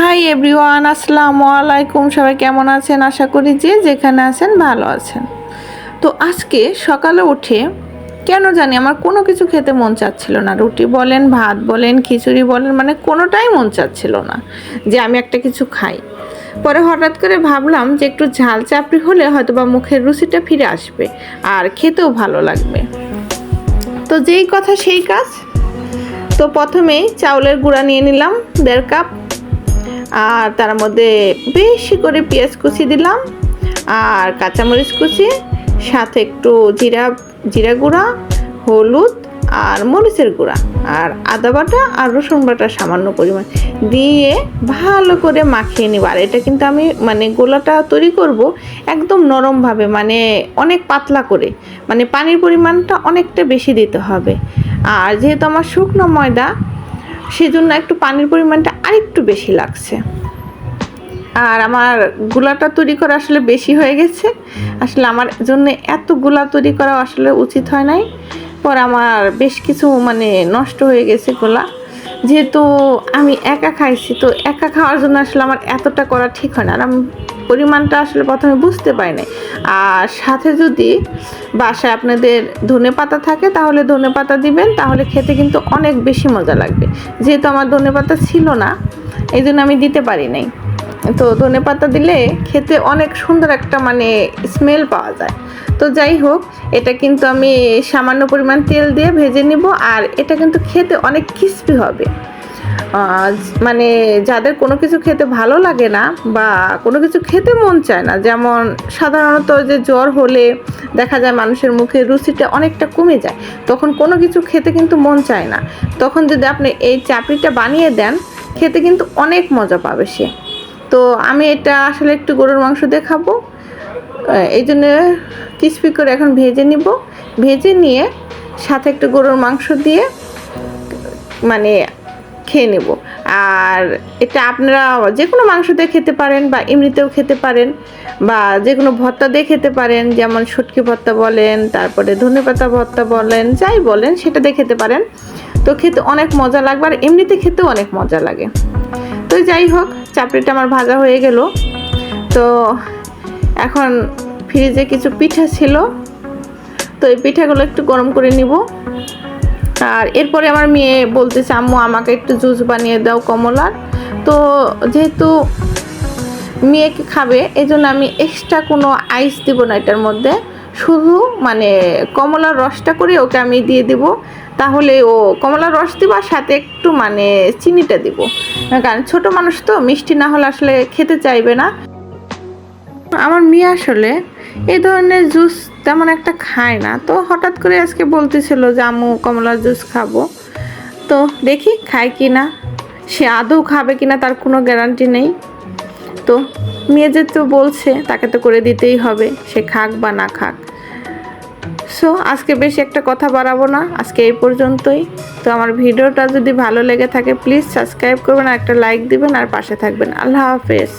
Hi everyone আসসালামু আলাইকুম। সবাই কেমন আছেন? আশা করি যে যেখানে আছেন ভালো আছেন। তো আজকে সকালে উঠে কেন জানি আমার কোনো কিছু খেতে মন চাচ্ছিল না। রুটি বলেন, ভাত বলেন, খিচুড়ি বলেন মানে কোনোটাই মন চাচ্ছিল না যে আমি একটা কিছু খাই। পরে হঠাৎ করে ভাবলাম যে একটু ঝাল চাপড়ি হলে হয়তো বা মুখের রুচিটা ফিরে আসবে আর খেতেও ভালো লাগবে। তো যেই কথা সেই কাজ। তো প্রথমেই চাউলের গুঁড়া নিয়ে নিলাম, দেড় কাপ। আর তার মধ্যে বেশি করে পেঁয়াজ কুচি দিলাম আর কাঁচামরিচ কুচি, সাথে একটু জিরা জিরা গুঁড়া, হলুদ আর মরিচের গুঁড়া আর আদা বাটা আর রসুন বাটা সামান্য পরিমাণ দিয়ে ভালো করে মাখিয়ে নিব। আর এটা কিন্তু আমি মানে গোলাটা তৈরি করব একদম নরমভাবে মানে অনেক পাতলা করে মানে পানির পরিমাণটা অনেকটা বেশি দিতে হবে। আর যেহেতু আমার শুকনো ময়দা সেজন্য একটু পানির পরিমাণটা আরেকটু বেশি লাগছে। আর আমার গুলাটা তৈরি করা আসলে বেশি হয়ে গেছে। আসলে আমার জন্য এতগুলা তৈরি করা আসলে উচিত হয় নাই। পর আমার বেশ কিছু মানে নষ্ট হয়ে গেছে গোলা। যেহেতু আমি একা খাইছি, তো একা খাওয়ার জন্য আসলে আমার এতটা করা ঠিক হয় না। আর আমি পরিমাণটা আসলে প্রথমে বুঝতে পারি নাই আর সাথে যদি বাসায় আপনাদের ধনে পাতা থাকে, তাহলে ধনে পাতা দিবেন, তাহলে খেতে কিন্তু অনেক বেশি মজা লাগবে। যেহেতু আমার ধনে পাতা ছিল না এই জন্য আমি দিতে পারি নাই। তো ধনে পাতা দিলে খেতে অনেক সুন্দর একটা মানে স্মেল পাওয়া যায়। তো যাই হোক, এটা কিন্তু আমি সামান্য পরিমাণ তেল দিয়ে ভেজে নিব, আর এটা কিন্তু খেতে অনেক ক্রিস্পি হবে। মানে যাদের কোনো কিছু খেতে ভালো লাগে না বা কোনো কিছু খেতে মন চায় না, যেমন সাধারণত যে জ্বর হলে দেখা যায় মানুষের মুখে রুচিটা অনেকটা কমে যায়, তখন কোনো কিছু খেতে কিন্তু মন চায় না। তখন যদি আপনি এই চাপড়িটা বানিয়ে দেন, খেতে কিন্তু অনেক মজা পাবে সে। তো আমি এটা আসলে একটু গরুর মাংস দিয়ে এই জন্য ক্রিস্পি করে এখন ভেজে নিব। ভেজে নিয়ে সাথে একটু গরুর মাংস দিয়ে মানে খেয়ে নেব। আর এটা আপনারা যে কোনো মাংস দিয়ে খেতে পারেন বা এমনিতেও খেতে পারেন বা যে কোনো ভর্তা দিয়ে খেতে পারেন, যেমন শুটকি ভর্তা বলেন, তারপরে ধনেপাতা ভর্তা বলেন, যাই বলেন, সেটা দিয়ে খেতে পারেন। তো খেতে অনেক মজা লাগবে আর এমনিতে খেতেও অনেক মজা লাগে। তো যাই হোক, চাপড়িটা আমার ভাজা হয়ে গেল। তো এখন ফ্রিজে কিছু পিঠা ছিল। তো এই পিঠাগুলো একটু গরম করে নিব। আর এরপরে আমার মেয়ে বলতেছে, আম্মু, আমাকে একটু জুস বানিয়ে দাও কমলার। তো যেহেতু মেয়েকে খাবে এই জন্য আমি এক্সট্রা কোনো আইস দিব না এটার মধ্যে। শুধু মানে কমলার রসটা করে, ওকে আমি দিয়ে দিব। তাহলে ও কমলার রস দিব আর সাথে একটু মানে চিনিটা দিব। কারণ ছোট মানুষ তো, মিষ্টি না হলে আসলে খেতে চাইবে না। আমার মেয়ে আসলে এই ধরনের জুস তেমন একটা খায় না। তো হঠাৎ করে আজকে বলতেছিল যে আমু কমলার জুস খাব। তো দেখি খায় কি না সে আদৌ খাবে কি না তার কোনো গ্যারান্টি নেই। তো মেয়ে যেহেতু বলছে, তাকে তো করে দিতেই হবে, সে খাক বা না খাক। সো আজকে বেশি একটা কথা বাড়াবো না, আজকে এই পর্যন্তই। তো আমার ভিডিওটা যদি ভালো লেগে থাকে প্লিজ সাবস্ক্রাইব করবেন আর একটা লাইক দিবেন আর পাশে থাকবেন। আল্লাহ হাফেজ।